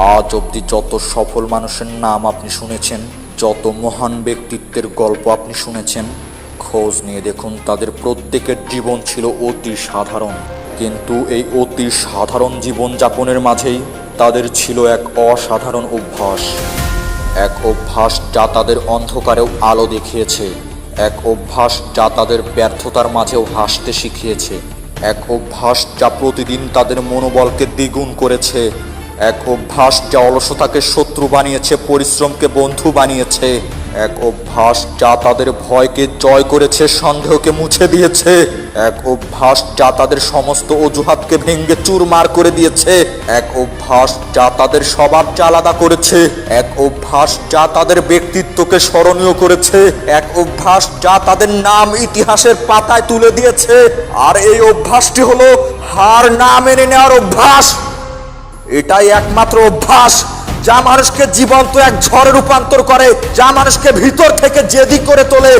আজ অবধি যত সফল মানুষের নাম আপনি শুনেছেন, যত মহান ব্যক্তিত্বের গল্প আপনি শুনেছেন, খোঁজ নিয়ে দেখুন, তাদের প্রত্যেকের জীবন ছিল অতি সাধারণ। কিন্তু এই অতি সাধারণ জীবনযাপনের মাঝেই তাদের ছিল এক অসাধারণ অভ্যাস। এক অভ্যাস যা তাদের অন্ধকারেও আলো দেখিয়েছে। এক অভ্যাস যা তাদের ব্যর্থতার মাঝেও হাসতে শিখিয়েছে। এক অভ্যাস যা প্রতিদিন তাদের মনোবলকে দ্বিগুণ করেছে। এক অভ্যাস যা অলসতাকে শত্রু বানিয়েছে, পরিশ্রমকে বন্ধু বানিয়েছে। এক অভ্যাস যা তাদের ভয়কে জয় করেছে, সন্দেহকে মুছে দিয়েছে। এক অভ্যাস যা তাদের সমস্ত অজুহাতকে ভেঙ্গে চুরমার করে দিয়েছে। এক অভ্যাস যা তাদের স্বভাবকে আলাদা করেছে। এক অভ্যাস যা তাদের ব্যক্তিত্বকে স্মরণীয় করেছে। এক অভ্যাস যা তাদের নাম ইতিহাসের পাতায় তুলে দিয়েছে। আর এই অভ্যাসটি হলো হার না মেনে নেওয়ার অভ্যাস। এটাই একমাত্র অভ্যাস। যা মানুষকে জীবন্ত এক ঝড়ে রূপান্তর করে, যা মানুষকে ভিতর থেকে জেদি করে তোলে।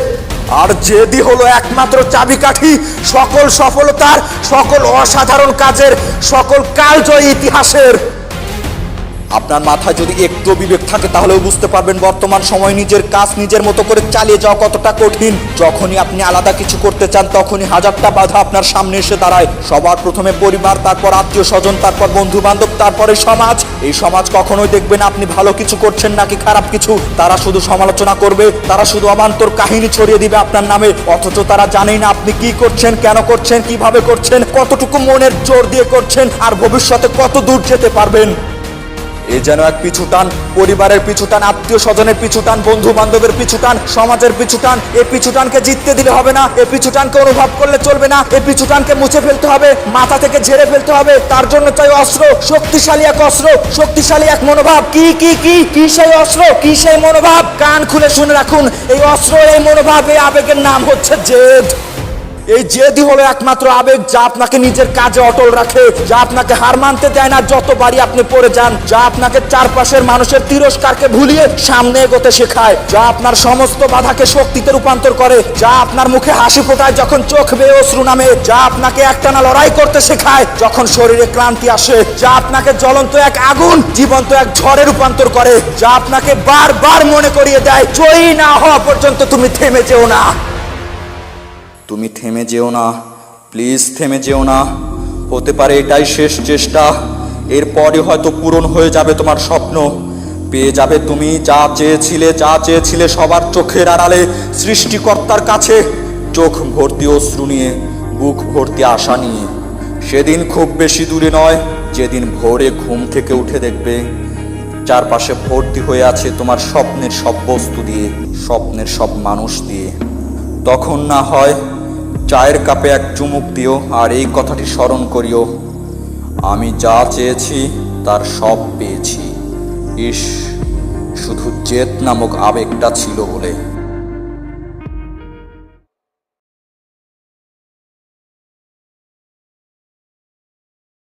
আর জেদি হলো একমাত্র চাবিকাঠি, সকল সফলতার, সকল অসাধারণ কাজের, সকল কালজয়ী ইতিহাসের। আপনার মাথায় যদি একটু বিবেক থাকে, তাহলেও বুঝতে পারবেন বর্তমান সময় নিজের কাজ নিজের মতো করে চালিয়ে যাওয়া কতটা কঠিন। যখনই আপনি আলাদা কিছু করতে চান, তখনই হাজারটা বাধা আপনার সামনে এসে দাঁড়ায়। সবার প্রথমে পরিবার, তারপর আত্মীয় স্বজন, তারপর বন্ধু বান্ধব তারপরে সমাজ। এই সমাজ কখনোই দেখবেন আপনি ভালো কিছু করছেন নাকি খারাপ কিছু। তারা শুধু সমালোচনা করবে, তারা শুধু অবান্তর কাহিনী ছড়িয়ে দিবে আপনার নামে। অথচ তারা জানেই না আপনি কি করছেন, কেন করছেন, কীভাবে করছেন, কতটুকু মনের জোর দিয়ে করছেন, আর ভবিষ্যতে কত দূর যেতে পারবেন। এ যেন এক পিছুটান পরিবারের পিছুটান আত্মীয় স্বজনের পিছুটান বন্ধু বান্ধবের পিছুটান সমাজের পিছুটান এ পিছুটানকে জিততে দিলে হবে না, এ পিছুটানকে অনুভব করলে চলবে না, এ পিছুটানকে মুছে ফেলতে হবে, মাথা থেকে ঝেড়ে ফেলতে হবে, তার জন্য চাই অস্ত্র, শক্তিশালী এক অস্ত্র, শক্তিশালী এক মনোভাব। কি কি কি কি সেই অস্ত্র, কি সেই মনোভাব? কান খুলে শুনে রাখুন, এই অস্ত্র, এই মনোভাব, এই আবেগের নাম হচ্ছে জেদ। এই জেদি হলো একমাত্র আবেগ যা আপনাকে নিজের কাজে অটল রাখে, যা আপনাকে হার মানতে দেয় না যতবারই আপনি পড়ে যান, যা আপনাকে চারপাশের মানুষের তিরস্কারকে ভুলিয়ে সামনে এগোতে শেখায়, যা আপনার সমস্ত বাধাকে শক্তিতে রূপান্তর করে, যা আপনার মুখে হাসি ফোটায় যখন চোখ বেয়ে অশ্রু নামে, যা আপনাকে একটানা লড়াই করতে শেখায় যখন শরীরে ক্লান্তি আসে, যা আপনাকে জ্বলন্ত এক আগুন, জীবন্ত এক ঝড়ে রূপান্তর করে, যা আপনাকে বারবার মনে করিয়ে দেয় জয়ী না হওয়া পর্যন্ত তুমি থেমে যেও না। তুমি থেমে যেও না। প্লিজ থেমে যেও না। হতে পারে এটাই শেষ চেষ্টা। এরপরই হয়তো পূরণ হয়ে যাবে তোমার স্বপ্ন। পেয়ে যাবে তুমি যা চেয়েছিলে যা চেয়েছিলে সবার চোখের আড়ালে সৃষ্টিকর্তার কাছে। চোখ ভর্তি অশ্রু নিয়ে, বুক ভর্তি আশা নিয়ে। সেদিন খুব বেশি দূরে নয়, যেদিন ভোরে ঘুম থেকে উঠে দেখবে। চারপাশে ভর্তি হয়ে আছে তোমার স্বপ্নের সব বস্তু দিয়ে, স্বপ্নের সব মানুষ দিয়ে। তখন না হয় চায়ের কাপে এক চুমুক দিও আর এই কথাটি স্মরণ করিও। আমি যা চেয়েছি, তার সব পেয়েছি। ইস, শুধু জেত নামক আবেগটা ছিল বলে।